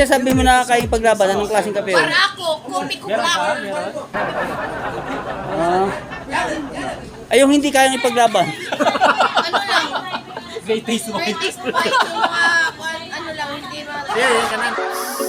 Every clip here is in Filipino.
Sinasabi mo na kayo paglaban? Anong klaseng kape yun? Para ako, kopi ko lang. Ah. ay, yung hindi kayang ipaglaban. Ano lang, Greatest mo. British Sprite, yung mga, kwan- ano lang, hindi ma...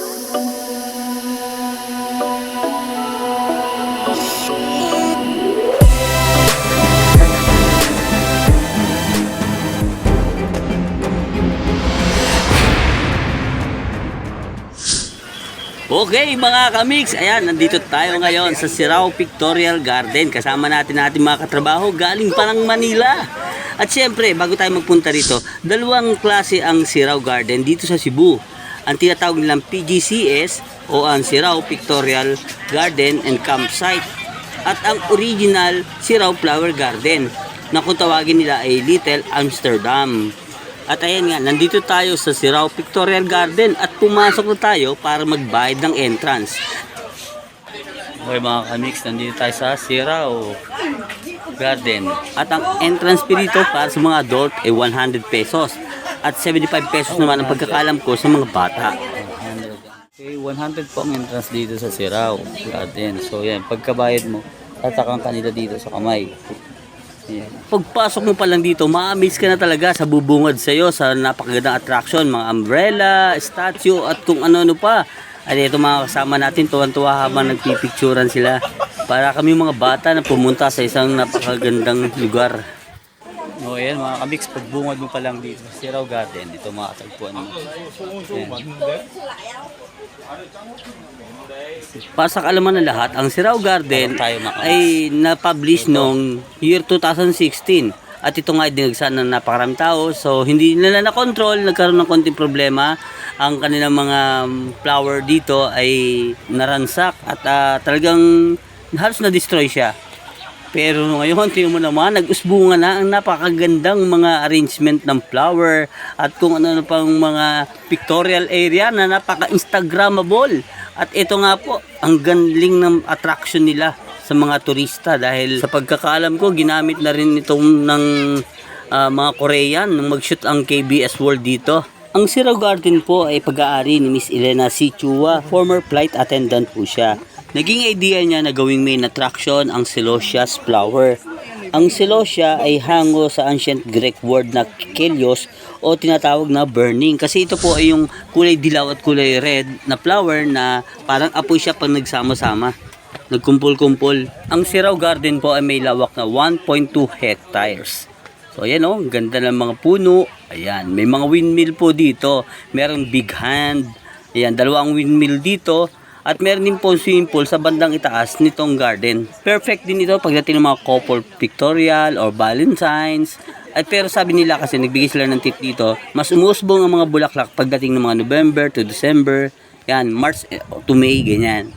Okay mga kamix, ayan, nandito tayo ngayon sa Sirao Pictorial Garden. Kasama natin natin mga katrabaho galing pa ng Manila. At syempre, bago tayo magpunta rito, dalawang klase ang Sirao Garden dito sa Cebu. Ang tinatawag nilang PGCS o ang Sirao Pictorial Garden and Campsite. At ang original Sirao Flower Garden na kung tawagin nila ay Little Amsterdam. At ayan nga, nandito tayo sa Sirao Pictorial Garden at pumasok na tayo para magbayad ng entrance. Okay mga kamix, nandito tayo sa Sirao Garden. At ang entrance fee dito para sa mga adult ay 100 pesos. At 75 pesos naman ang pagkakalam ko sa mga bata. Okay, 100 po ang entrance dito sa Sirao Garden. So yan, pagkabayad mo, tatakang kanila dito sa kamay. Pagpasok mo pa lang dito, ma-amaze ka na talaga sa bubungad sa iyo sa napakagandang attraction, mga umbrella, statue at kung ano-ano pa. At ito mga kasama natin, tuwan-tuwa habang nagpipicturan sila. Para kami mga bata na pumunta sa isang napakagandang lugar. O yan mga kamix, pagbungad mo pa lang dito sa Sirao Garden, ito mga katagpuan mo. Ayan. Para sa kaalaman ng lahat, ang Sirao Garden ay na-publish noong year 2016. At ito nga ay dinagsan ng napakaraming tao. So, hindi nila na-control. Nagkaroon ng konting problema. Ang kanilang mga flower dito ay naransak at ah, talagang halos na-destroy siya. Pero ngayon, tingnan mo naman, nag-usbunga na ang napakagandang mga arrangement ng flower at kung ano na pang mga pictorial area na napaka-instagrammable. At ito nga po, ang gandling ng attraction nila sa mga turista dahil sa pagkakaalam ko, ginamit na rin itong ng ah, mga Korean nung mag-shoot ang KBS World dito. Ang Sirao Garden po ay pag-aari ni Miss Elena C. Chua, former flight attendant po siya. Naging idea niya na gawing main attraction ang Celosia's flower. Ang Celosia ay hango sa ancient Greek word na kelios o tinatawag na burning. Kasi ito po ay yung kulay dilaw at kulay red na flower na parang apoy siya pag nagsama-sama. Nagkumpul-kumpul. Ang Sirao Garden po ay may lawak na 1.2 hectares. So ayan oh, ganda ng mga puno. Ayan, may mga windmill po dito. Merong big hand. Ayan, dalawang windmill dito. At meron din po swimming pool sa bandang itaas nitong garden. Perfect din ito pagdating ng mga couple pictorial or valentines. At pero sabi nila kasi nagbigay sila ng tip dito, mas umusbong ang mga bulaklak pagdating ng mga November to December. Yan, March eh, to May, ganyan.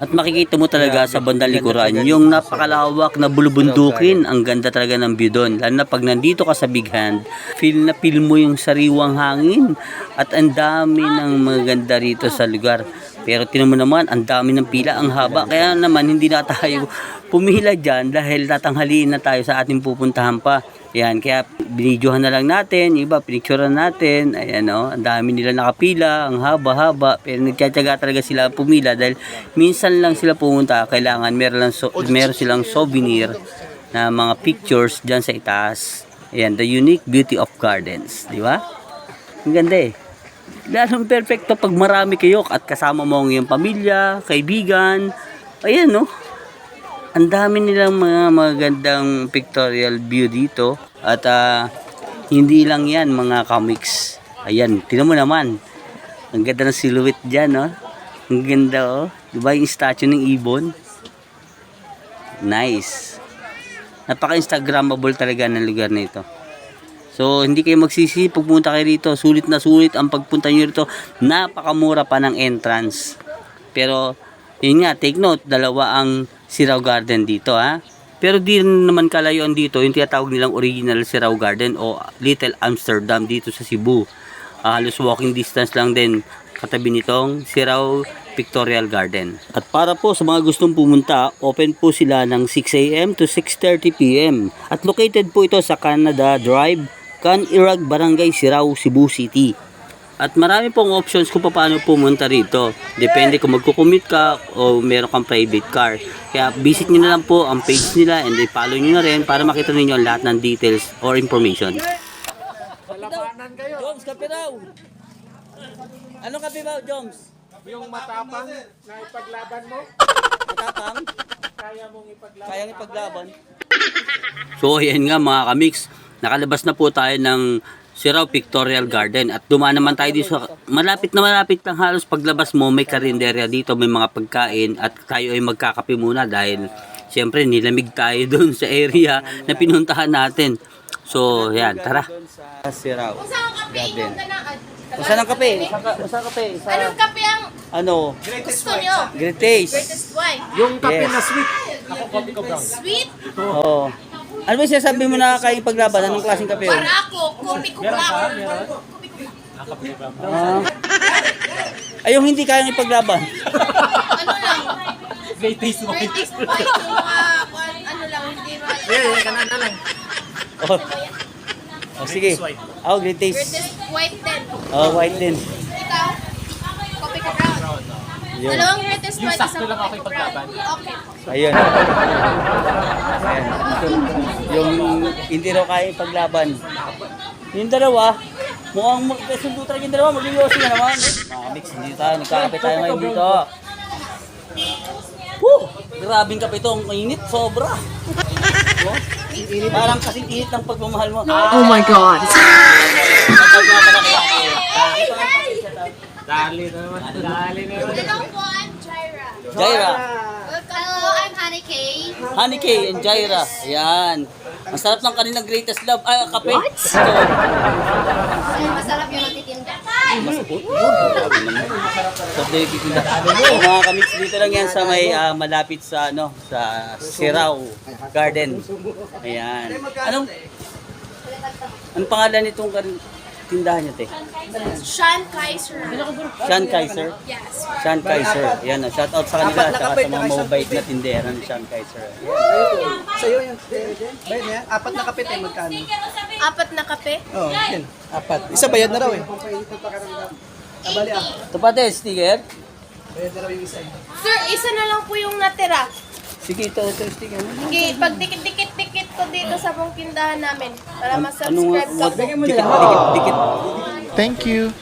At makikita mo talaga sa bandang likuran yung napakalawak na bulubundukin. Ang ganda talaga ng view doon. Lalo na pag nandito ka sa Big Hand, feel na feel mo yung sariwang hangin. At ang dami ng maganda rito sa lugar. Pero tinan mo naman, ang dami ng pila, ang haba. Kaya naman hindi na tayo pumila dyan dahil tatanghaliin na tayo sa ating pupuntahan pa. Yan, kaya binidyohan na lang natin, iba pinicturean natin, ayan o, ang dami nila nakapila, ang haba-haba, pero nagtsatsaga talaga sila pumila dahil minsan lang sila pumunta, kailangan meron, lang so, meron silang souvenir na mga pictures dyan sa itaas. Ayan, the unique beauty of gardens, di ba? Ang ganda eh. Lalong perfecto pag marami kayo at kasama mo ang iyong pamilya, kaibigan. Ayan no. Ang dami nilang mga magandang pictorial view dito. At ah, hindi lang yan mga comics. Ayan, tinan mo naman. Ang ganda ng silhouette dyan, no? Ang ganda, oh. Diba yung statue ng ibon? Nice. Napaka-instagrammable talaga ng lugar na ito. So, hindi kayo magsisi pag pumunta kayo rito. Sulit na sulit ang pagpunta nyo rito. Napakamura pa ng entrance. Pero, yun nga, take note, dalawa ang Sirao Garden dito, ha? Pero di naman kalayuan dito, yung tinatawag nilang original Sirao Garden o Little Amsterdam dito sa Cebu. Ah, halos walking distance lang din katabi nitong Sirao Pictorial Garden. At para po sa mga gustong pumunta, open po sila ng 6 a.m. to 6.30 p.m. At located po ito sa Canada Drive, Can Irag Barangay, Sirao, Cebu City. At marami pong options kung paano pumunta rito. Depende kung magkukumute ka o meron kang private car. Kaya visit nyo na lang po ang page nila and i-follow nyo na rin para makita ninyo ang lahat ng details or information. Joms, kape raw! Anong kape ba, Joms? Yung matapang na ipaglaban mo, Matapang? kaya mong ipaglaban. Kayang ipaglaban. So, ayan nga mga kamix. Nakalabas na po tayo ng Sirao Pictorial Garden at dumaan naman tayo dito sa malapit na malapit lang halos paglabas mo may karinderya dito may mga pagkain at tayo ay magkakape muna dahil siyempre nilamig tayo doon sa area na pinuntahan natin. So, yan, tara. Sa Sirao Saan ang kape? Garden. Usa ng kape? Usa ng kape? Sa Anong kape ang ano? gusto nyo? Great taste. Greatest white. Yung kape Yes. na sweet. Ako coffee ko brown. Sweet? Oo. Ano ba sinasabi mo na kayong paglaban? Anong klaseng kape yun? Para ako, kopi ko lang. Ah. Ay, yung hindi kayang ipaglaban. Ano lang? Greatest Greatest white. Yung mga, kwan- ano lang, hindi. Yeah, yeah, kanan na lang. Oh. oh sige. Oh, great taste. Greatest white din. Oh, white din. Ikaw? Kopi ko brown. Yun. Dalawang greatest sakto isang lang ako ipaglaban. Okay. Ayun. Ayan. Yung hindi raw kaya ipaglaban. Yung dalawa, mukhang magkasundo talaga yung dalawa, mag-yosi na naman. Mga mix, hindi tayo, nagkakape tayo ngayon dito. Woo! Grabing kape to, ang init, sobra. Oh, Parang kasing init ng pagmamahal mo. Oh my god. Kapag nga pala kaya kayo. Dali na naman. Dali na naman. Hello po, I'm Jaira. Jaira. Hello, I'm Honey Kay. Honey Kay and Jaira. Ayan. Ang sarap ng kanilang greatest love. Ay, kape. Ito. Masarap yung natitinda. So, David na. Mga kamix dito lang yan sa may ah, malapit sa ano sa Sirao Garden. Ayan. Anong Anong pangalan nitong kar- tindahan niyo, te? Sean Kaiser. Sean Kaiser. Yes. Sean Kaiser. Ayan, oh, shout out sa kanila at sa mga mobile na tindera ni Sean Kaiser. Sa'yo yung bayad na yan? Apat na kape tayo magkano? Apat na kape. Oo, oh, yun. Apat. Isa bayad na raw eh. Abali ah. Ito pa, te, sticker. Bayad na raw yung isa eh. Sir, isa na lang po yung natira. Sige, ito, ito, sticker. Sige, pag dikit-dikit-dikit ko dito sa tindahan namin para Ano nga, ma-subscribe ka dikit, dikit, dikit. Thank you.